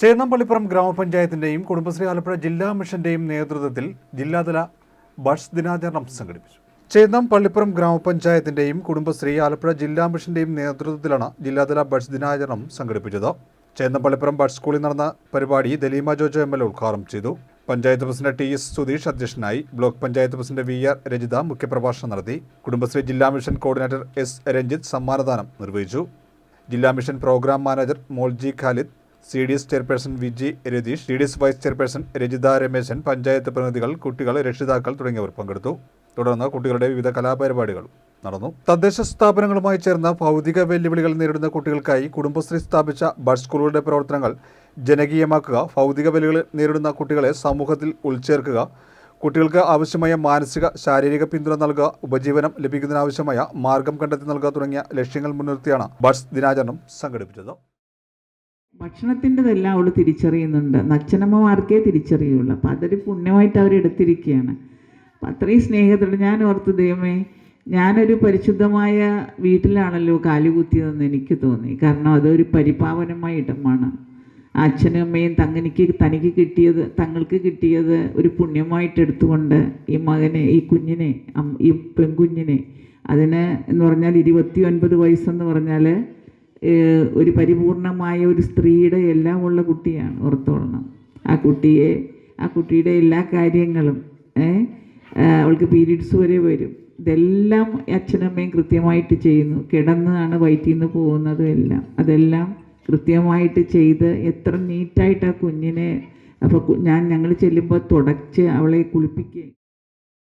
ചേന്നമ്പള്ളിപ്പുറം ഗ്രാമപഞ്ചായത്തിന്റെയും കുടുംബശ്രീ ആലപ്പുഴ ജില്ലാ മിഷന്റെയും നേതൃത്വത്തിൽ ജില്ലാതല ബഷ് ദിനാചരണം സംഘടിപ്പിച്ചു. ചേന്നം പള്ളിപ്പുറം ഗ്രാമപഞ്ചായത്തിന്റെയും കുടുംബശ്രീ ആലപ്പുഴ ജില്ലാ മിഷന്റെയും നേതൃത്വത്തിലാണ് ജില്ലാതല ബഷ് ദിനാചരണം സംഘടിപ്പിച്ചത്. ചേന്നപ്പള്ളിപ്പുറം ബഷ് സ്കൂളിൽ നടന്ന പരിപാടി ദലീമ ജോജോ എം എൽ ഉദ്ഘാടനം ചെയ്തു. Panchayat president T S Sudheesh അധ്യക്ഷനായി block panchayat president V R Rajitha മുഖ്യപ്രഭാഷണം നടത്തി. കുടുംബശ്രീ ജില്ലാ മിഷൻ കോർഡിനേറ്റർ എസ് രഞ്ജിത്ത് സമ്മാനദാനം നിർവഹിച്ചു. ജില്ലാ mission programme manager Molji Khalid C D S chairperson Viji Ratheesh C D S vice chairperson Rajitha Rameshan panchayat പ്രതിനിധികൾ കുട്ടികൾ രക്ഷിതാക്കൾ തുടങ്ങിയവർ പങ്കെടുത്തു. തുടർന്ന് കുട്ടികളുടെ വിവിധ കലാപരിപാടികൾ നടന്നു. തദ്ദേശ സ്ഥാപനങ്ങളുമായി ചേർന്ന ഭൗതിക വെല്ലുവിളികൾ നേരിടുന്ന കുട്ടികൾക്കായി കുടുംബശ്രീ സ്ഥാപിച്ച ബഡ് സ്കൂളുകളുടെ പ്രവർത്തനങ്ങൾ ജനകീയമാക്കുക ഭൗതിക വെല്ലുവിളികൾ നേരിടുന്ന കുട്ടികളെ സമൂഹത്തിൽ ഉൾച്ചേർക്കുക കുട്ടികൾക്ക് ആവശ്യമായ മാനസിക ശാരീരിക പിന്തുണ നൽകുക ഉപജീവനം ലഭിക്കുന്നതിനാവശ്യമായ മാർഗം കണ്ടെത്തി നൽകുക തുടങ്ങിയ ലക്ഷ്യങ്ങൾ മുൻനിർത്തിയാണ് ബഡ്സ് ദിനാചരണം സംഘടിപ്പിച്ചത്. ഭക്ഷണത്തിന്റെതെല്ലാം അവൾ തിരിച്ചറിയുന്നുണ്ട്. അച്ഛനമ്മമാർക്കേ തിരിച്ചറിയുള്ളൂ. അപ്പം അതൊരു പുണ്യമായിട്ട് അവരെടുത്തിരിക്കുകയാണ് അപ്പം അത്രയും സ്നേഹത്തോടെ ഞാൻ ഓർത്തു ദൈവമേ ഞാനൊരു പരിശുദ്ധമായ വീട്ടിലാണല്ലോ കാലുകുത്തിയതെന്ന് എനിക്ക് തോന്നി. കാരണം അതൊരു പരിപാവനമായ ഇടമാണ്. അച്ഛനും അമ്മയും തങ്ങനിക്ക് തനിക്ക് കിട്ടിയത് തങ്ങൾക്ക് കിട്ടിയത് ഒരു പുണ്യമായിട്ട് എടുത്തുകൊണ്ട് ഈ മകനെ ഈ കുഞ്ഞിനെ ഈ പെൺകുഞ്ഞിനെ അതിന് എന്ന് പറഞ്ഞാൽ ഇരുപത്തി ഒൻപത് വയസ്സെന്ന് പറഞ്ഞാൽ ഒരു പരിപൂർണമായ ഒരു സ്ത്രീയുടെ എല്ലാം ഉള്ള കുട്ടിയാണ് ഓർത്തോളണം. ആ കുട്ടിയെ ആ കുട്ടിയുടെ എല്ലാ കാര്യങ്ങളും അവൾക്ക് പീരീഡ്സ് വരെ വരും. ഇതെല്ലാം അച്ഛനമ്മയും കൃത്യമായിട്ട് ചെയ്യുന്നു. കിടന്നാണ് വയറ്റിൽ നിന്ന് പോകുന്നതും എല്ലാം. അതെല്ലാം കൃത്യമായിട്ട് ചെയ്ത് എത്ര നീറ്റായിട്ട് ആ കുഞ്ഞിനെ അപ്പോൾ ഞാൻ ഞങ്ങൾ ചെല്ലുമ്പോൾ തുടച്ച് അവളെ കുളിപ്പിക്കുകയും